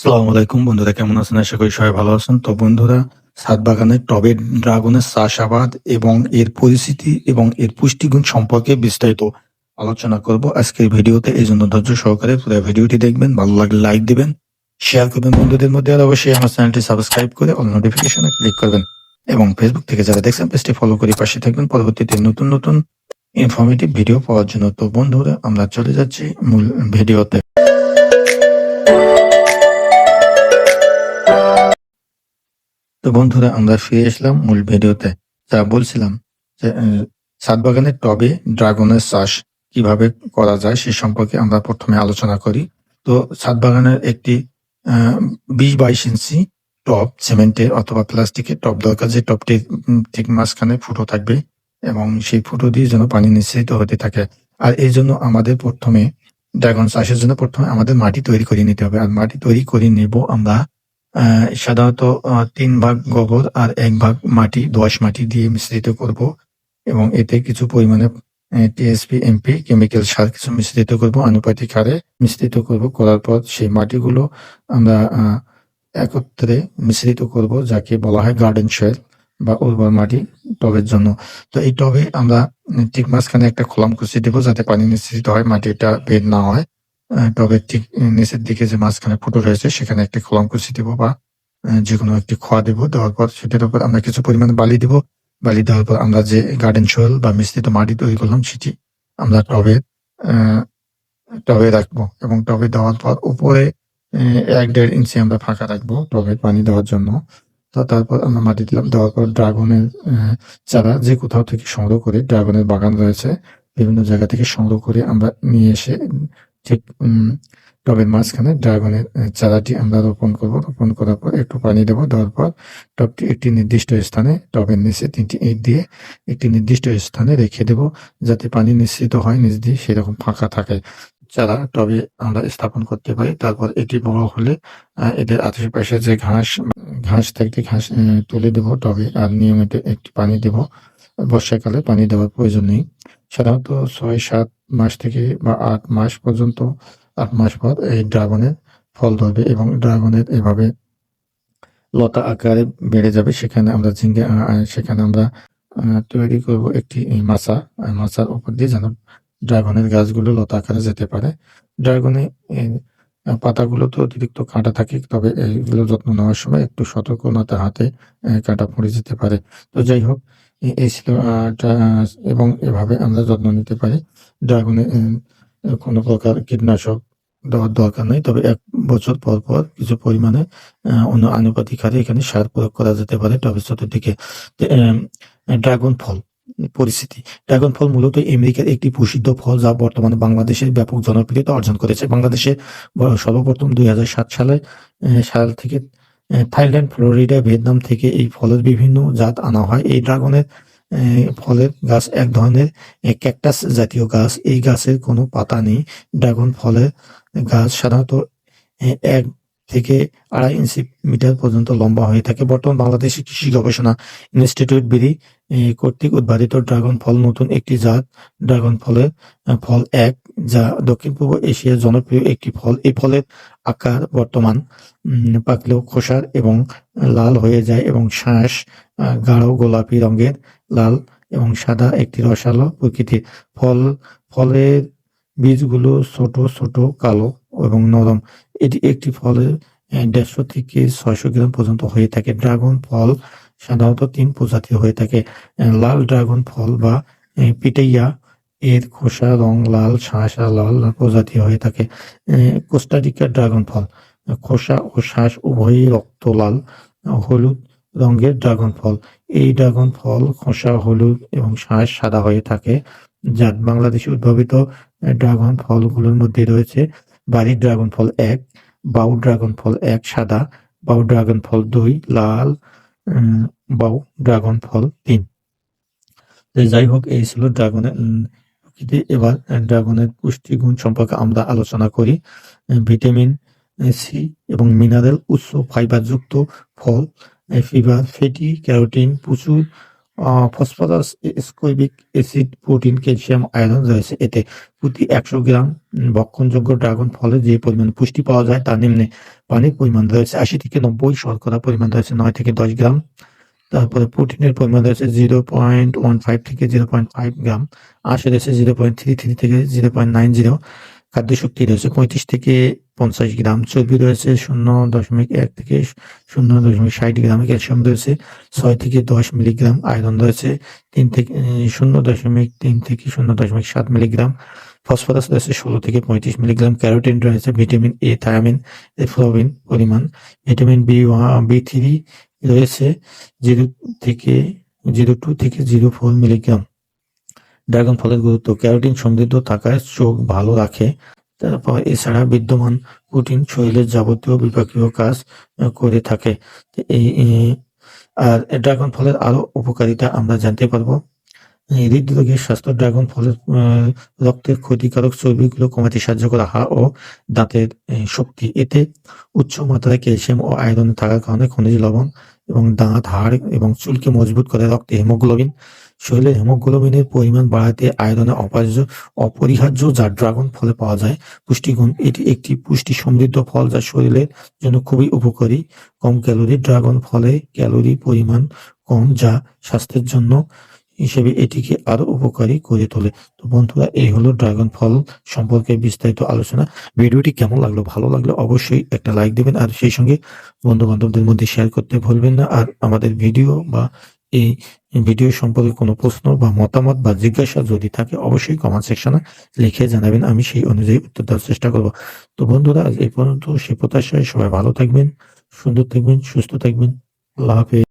আসসালামু আলাইকুম। বন্ধুরা, কেমন আছেন? আশা করি সবাই ভালো আছেন। তো বন্ধুরা ছাদ বাগানের টবে ড্রাগনের চাষাবাদ এবং এর পরিস্থিতি এবং এর পুষ্টিগুণ সম্পর্কে বিস্তারিত আলোচনা করব আজকের ভিডিওতে। এই জন্য ধৈর্য সহকারে পুরো ভিডিওটি দেখবেন, ভালো লাগলে লাইক দিবেন, শেয়ার করবেন বন্ধুদের মধ্যে আর অবশ্যই আমার চ্যানেলটি সাবস্ক্রাইব করে অল নোটিফিকেশনে ক্লিক করবেন। এবং ফেসবুক থেকে যারা দেখছেন, পেজটি ফলো করে পাশে থাকবেন। পরবর্তীতে নতুন নতুন ইনফরমেটিভ ভিডিও পাওয়ার জন্য। তো বন্ধুরা, আমরা চলে যাচ্ছি মূল ভিডিওতে। তো বন্ধুরা আমরা ফিরে আসলাম মূল ভিডিওতে। যা বলছিলাম যে ছাদ বাগানের টবে ড্রাগনের চাষ কীভাবে করা যায় সে সম্পর্কে আমরা প্রথমে আলোচনা করি। তো ছাদ বাগানের একটি বিশ বাইশ ইঞ্চি টব সিমেন্টের অথবা প্লাস্টিকের টব দরকার। যে উম, ঠিক মাঝখানে ফুটো থাকবে এবং সেই ফুটো দিয়ে যেন পানি নিঃসৃত হতে থাকে। আর এই জন্য আমাদের প্রথমে ড্রাগন চাষের জন্য প্রথমে আমাদের মাটি তৈরি করে নিতে হবে। আর মাটি তৈরি করে নেব আমরা সাধারণত তিন ভাগ গোবর আর এক ভাগ মাটি দোআঁশ মাটি দিয়ে মিশ্রিত করব এবং এতে কিছু পরিমাণে টিএসপি এমপি কেমিক্যাল সার কিছু মিশ্রিত করব, আনুপাতিক হারে মিশ্রিত করব। করার পর সেই মাটিগুলো আমরা একত্রে মিশ্রিত করব, যাকে বলা হয় গার্ডেন সয়েল বা উর্বর মাটি টবের জন্য। তো এই টবে আমরা ঠিক মাঝখানে একটা খোলাম কুচি দেবো যাতে পানি নিঃসৃত হয়, মাটিটা বের না হয়। টবের ঠিক নিচের দিকে যে মাঝখানে ফুটো রয়েছে, সেখানে একটি খোলাম কুচি দেবো বা যে কোনো একটি খোয়া দেবো। দেওয়ার পর সেটার উপর আমরা কিছু পরিমাণ বালি দেবো। বালি দেওয়ার পর আমরা যে গার্ডেন সয়েল বা মিশ্রিত মাটি তৈরি করলাম, সেটি আমরা টবে টবে রাখব এবং টবে দেওয়ার পর উপরে এক দেড় ইঞ্চি আমরা ফাঁকা রাখব টবে পানি দেওয়ার জন্য। তো তারপর আমরা মাটি দিলাম। দেওয়ার পর ড্রাগনের চারা যে কোথাও থেকে সংগ্রহ করে ড্রাগনের বাগান রয়েছে, বিভিন্ন জায়গা থেকে সংগ্রহ করে আমরা নিয়ে এসে ঠিক টবের মাঝখানে ড্রাগনের চারাটি আমরা রোপণ করব। রোপণ করার পর একটু পানি দেবো। দেওয়ার পর টবটি একটি নির্দিষ্ট স্থানে, টবের নিচে তিনটি ইট দিয়ে একটি নির্দিষ্ট স্থানে রেখে দেব যাতে পানি নিশ্চিত হয়, নিচ দিয়ে সেরকম ফাঁকা থাকে। চারা টবে আমরা স্থাপন করতে পারি। তারপর এটি বড় হলে এদের আশেপাশে যে ঘাস ঘাস থাকতে ঘাস তুলে দেব টবে আর নিয়মিত একটি পানি দেব। বর্ষাকালে পানি দেওয়ার প্রয়োজন নেই। সাধারণত ছয়, সাত মাস থেকে বা আট মাস পর্যন্ত, আট মাস পর এই ড্রাগনের ফল ধরবে এবং ড্রাগনের এভাবে লতা আকারে বেড়ে যাবে। সেখানে আমরা ঝিঙ্গে সেখানে আমরা তৈরি করব একটি আর মাচার উপর দিয়ে যেন ড্রাগনের গাছগুলো লতা আকারে যেতে পারে। ড্রাগনে পাতাগুলো তো অতিরিক্ত কাঁটা থাকে, তবে এইগুলো যত্ন নেওয়ার সময় একটু সতর্কতার হাতে কাঁটা পড়ে যেতে পারে। তো যাই হোক এই ছিল এবং এভাবে আমরা যত্ন নিতে পারি। ড্রাগনে কোনো প্রকার কীটনাশক দেওয়ার দরকার নেই। তবে এক বছর পর পর কিছু পরিমাণে অন্য আনুপাতিক হারে এখানে সার প্রয়োগ করা যেতে পারে। টবের চতুর্দিকে তো, ড্রাগন ফল পরিস্থিতি। ড্রাগন ফল মূলত আমেরিকার একটি প্রসিদ্ধ ফল যা বর্তমানে বাংলাদেশের ব্যাপক জনপ্রিয়তা অর্জন করেছে। বাংলাদেশে সর্বপ্রথম দুই সালে সাল থেকে থাইল্যান্ড, ফ্লোরিডা, ভিয়েতনাম থেকে এই ফলের বিভিন্ন জাত আনা হয়। এই ড্রাগনের ফলের গাছ এক ধরনের ক্যাকটাস জাতীয় গাছ। এই গাছের কোনো পাতা নেই। ড্রাগন ফলের গাছ সাধারণত এক থেকে আড়াই ইঞ্চি মিটার পর্যন্ত লম্বা হয়ে থাকে। বর্তমান বাংলাদেশের কৃষি গবেষণা ইনস্টিটিউট বিডি কর্তৃক উদ্ভাবিত ড্রাগন ফল নতুন একটি জাত। ড্রাগন ফলের ফল এক যা দক্ষিণ পূর্ব এশিয়ার জনপ্রিয় একটি ফল। এই ফলের আকার বর্তমান পাকলেও খোসার এবং লাল হয়ে যায় এবং শ্বাস গাঢ় গোলাপি রঙের, লাল এবং সাদা একটি রসালো প্রকৃতির। ফল, ফলের বীজগুলো ছোট ছোট, কালো এবং নরম। এটি একটি ফলের দেড়শো থেকে ছয়শো গ্রাম পর্যন্ত হয়ে থাকে। ড্রাগন ফল সাধারণত তিন প্রজাতির হয়ে থাকে। লাল ড্রাগন ফল বা পিটাইয়া এর খোসা রং লাল আর লাল প্রজাতি হয়ে থাকে আহ, কোস্টারিকা ড্রাগন ফল খোসা ও শ্বাস উভয়ই রক্ত লাল হলুদ রঙের ড্রাগন ফল এই ড্রাগন ফল খোসা হলুদ এবং শ্বাস সাদা হয়ে থাকে যা বাংলাদেশে উদ্ভাবিত ড্রাগন ফলগুলোর মধ্যে রয়েছে বাড়ির ড্রাগন ফল এক বাউ ড্রাগন ফল এক সাদা বাউ ড্রাগন ফল দুই লাল বাউ ড্রাগন ফল তিন। যাই হোক এই ছিল ড্রাগনের উম, এবার ড্রাগনের পুষ্টিগুণ সম্পর্কে আমরা আলোচনা করি ভিটামিন সি এবং মিনারেল উৎস ফাইবার যুক্ত ফল ফিবার ফ্যাটি ক্যারোটিন প্রচুর phosphorus ascorbic acid protein calcium iron রয়েছে। এতে প্রতি একশো গ্রাম ভক্ষণযোগ্য ড্রাগন ফলে যে পরিমাণ পুষ্টি পাওয়া যায় তার নিম্নে পানির পরিমাণ রয়েছে আশি থেকে নব্বই শর্করা পরিমাণ রয়েছে নয় থেকে দশ গ্রাম। তারপরে প্রোটিনের পরিমাণ রয়েছে জিরো পয়েন্ট ওয়ান ফাইভ থেকে জিরো পয়েন্ট ফাইভ গ্রাম আশে রয়েছে জিরো পয়েন্ট থ্রি থ্রি থেকে জিরো পয়েন্ট নাইন জিরো খাদ্য শক্তি রয়েছে পঁয়ত্রিশ থেকে পঞ্চাশ গ্রাম চর্বি রয়েছে শূন্য দশমিক এক থেকে শূন্য দশমিক ষাট গ্রাম ক্যালসিয়াম রয়েছে ছয় থেকে দশ মিলিগ্রাম, আয়রন রয়েছে তিন থেকে শূন্য দশমিক তিন থেকে শূন্য দশমিক সাত মিলিগ্রাম, ফসফরাস রয়েছে ষোলো থেকে পঁয়ত্রিশ মিলিগ্রাম, ক্যারোটিন রয়েছে ভিটামিন এ থায়ামিন ফ্লোবিন পরিমাণ, ভিটামিন বি বি থ্রি রয়েছে জিরো থেকে, জিরো টু থেকে জিরো ফোর মিলিগ্রাম। ড্রাগন ফলের গুরুত্ব, ক্যারোটিন সমৃদ্ধ থাকায় চোখ ভালো রাখে। তারপর এছাড়া বিদ্যমান প্রোটিন শরীরের যাবতীয় বিপাকীয় কাজ করে থাকে। এই আর ড্রাগন ফলের আরও উপকারিতা আমরা জানতে পারব। হৃদরোগের স্বাস্থ্য ড্রাগন ফলের রক্তের ক্ষতিকারক চর্বিগুলো কমাতে সাহায্য করে হা ও দাঁতের শক্তি। এতে উচ্চ মাত্রায় ক্যালসিয়াম ও আয়রন থাকার কারণে খনিজ লবণ এবং দাঁত, হাড় এবং চুলকে মজবুত করে রক্তে হেমোগ্লোবিন, শরীরে হিমোগ্লোবিনের পরিমাণ বাড়াতে আয়রনের অপার্য অপরিহার্য যা ড্রাগন ফলে পাওয়া যায়। পুষ্টিগুণ, এটি একটি পুষ্টি সমৃদ্ধ ফল যা শরীরের জন্য খুবই উপকারী। কম ক্যালোরি ড্রাগন ফলে ক্যালোরি পরিমাণ কম যা স্বাস্থ্যের জন্য হিসেবে এটিকে আরও উপকারী করে তোলে। তো বন্ধুরা, এই হলো ড্রাগন ফল সম্পর্কে বিস্তারিত আলোচনা। ভিডিওটি কেমন লাগল, ভালো লাগলে অবশ্যই একটা লাইক দিবেন আর সেই সঙ্গে বন্ধু বান্ধবদের মধ্যে শেয়ার করতে ভুলবেন না। আর আমাদের ভিডিও বা এই ভিডিও সম্পর্কে কোনো প্রশ্ন বা মতামত বা জিজ্ঞাসা যদি থাকে, অবশ্যই কমেন্ট সেকশনে লিখে জানাবেন। আমি সেই অনুযায়ী উত্তর দেওয়ার চেষ্টা করব। তো বন্ধুরা এই পর্যন্ত সে প্রত্যাশায় সবাই ভালো থাকবেন, সুন্দর থাকবেন, সুস্থ থাকবেন। আল্লাহ হাফেজ।